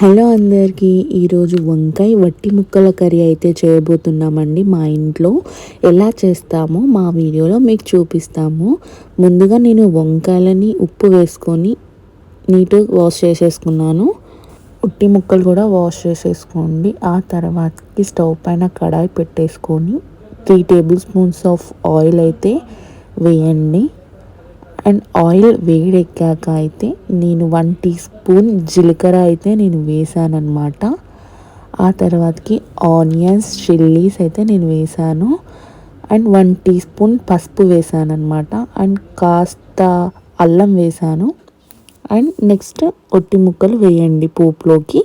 Hello అందరికీ ఈరోజు వంకాయ వట్టి ముక్కల కర్రీ అయితే చేయబోతున్నామండి మా ఇంట్లో. ఎలా చేస్తామో మా వీడియోలో మీకు చూపిస్తాము. ముందుగా నేను వంకాయలని ఉప్పు వేసుకొని నీట్గా వాష్ చేసేసుకున్నాను. ఉట్టి ముక్కలు కూడా వాష్ చేసేసుకోండి. ఆ తర్వాతకి స్టవ్ పైన కడాయి పెట్టేసుకొని three table spoons of oil అయితే వేయండి. అండ్ ఆయిల్ వేడెక్కాక అయితే నేను వన్ టీ స్పూన్ జీలకర్ర అయితే నేను వేసానమాట ఆ తర్వాతకి ఆనియన్స్ చిల్లీస్ అయితే నేను వేసాను. అండ్ వన్ టీ స్పూన్ పసుపు వేసాను అనమాట అండ్ కాస్త అల్లం వేసాను. అండ్ నెక్స్ట్ ఒట్టి ముక్కలు వేయండి పోపులోకి.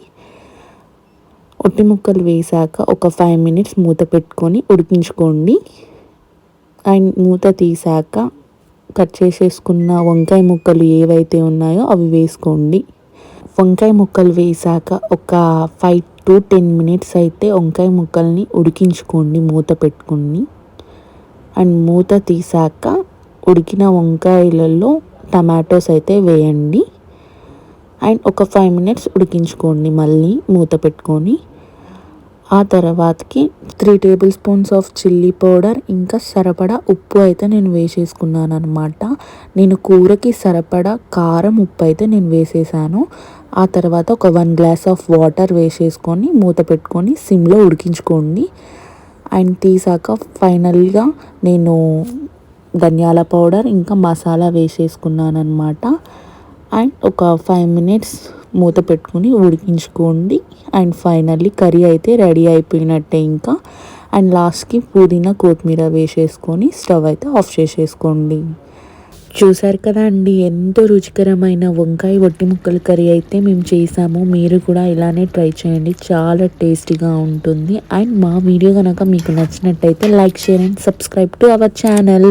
ఒట్టి ముక్కలు వేసాక ఒక ఫైవ్ మినిట్స్ మూత పెట్టుకొని ఉడికించుకోండి. అండ్ మూత తీసాక కట్ చేసేసుకున్న వంకాయ ముక్కలు ఏవైతే ఉన్నాయో అవి వేసుకోండి. వంకాయ ముక్కలు వేసాక ఒక ఫైవ్ టు టెన్ మినిట్స్ అయితే వంకాయ ముక్కల్ని ఉడికించుకోండి మూత పెట్టుకుని అండ్ మూత తీసాక ఉడికిన వంకాయలలో టమాటోస్ అయితే వేయండి. అండ్ ఒక ఫైవ్ మినిట్స్ ఉడికించుకోండి మళ్ళీ మూత పెట్టుకొని. ఆ తర్వాతకి three table spoons of chilli powder ఇంకా సరిపడా ఉప్పు అయితే నేను వేసేసుకున్నాను అనమాట నేను కూరకి సరిపడా కారం ఉప్పు అయితే నేను వేసేసాను. ఆ తర్వాత ఒక వన్ గ్లాస్ ఆఫ్ వాటర్ వేసేసుకొని మూత పెట్టుకొని సిమ్లో ఉడికించుకోండి. అండ్ తీసాక ఫైనల్గా నేను ధనియాల పౌడర్ ఇంకా మసాలా వేసేసుకున్నాను అనమాట అండ్ ఒక ఫైవ్ మినిట్స్ మూత పెట్టుకుని ఉడికించుకోండి. అండ్ ఫైనల్లీ కర్రీ అయితే రెడీ అయిపోయినట్టే ఇంకా. అండ్ లాస్ట్కి పుదీనా కొత్తిమీర వేసేసుకొని స్టవ్ అయితే ఆఫ్ చేసేసుకోండి. చూసారు కదా అండి ఎంతో రుచికరమైన వంకాయ వట్టి ముక్కల కర్రీ అయితే మేము చేసాము. మీరు కూడా ఇలానే ట్రై చేయండి చాలా టేస్టీగా ఉంటుంది. అండ్ మా వీడియో కనుక మీకు నచ్చినట్టయితే like share and subscribe to our channel.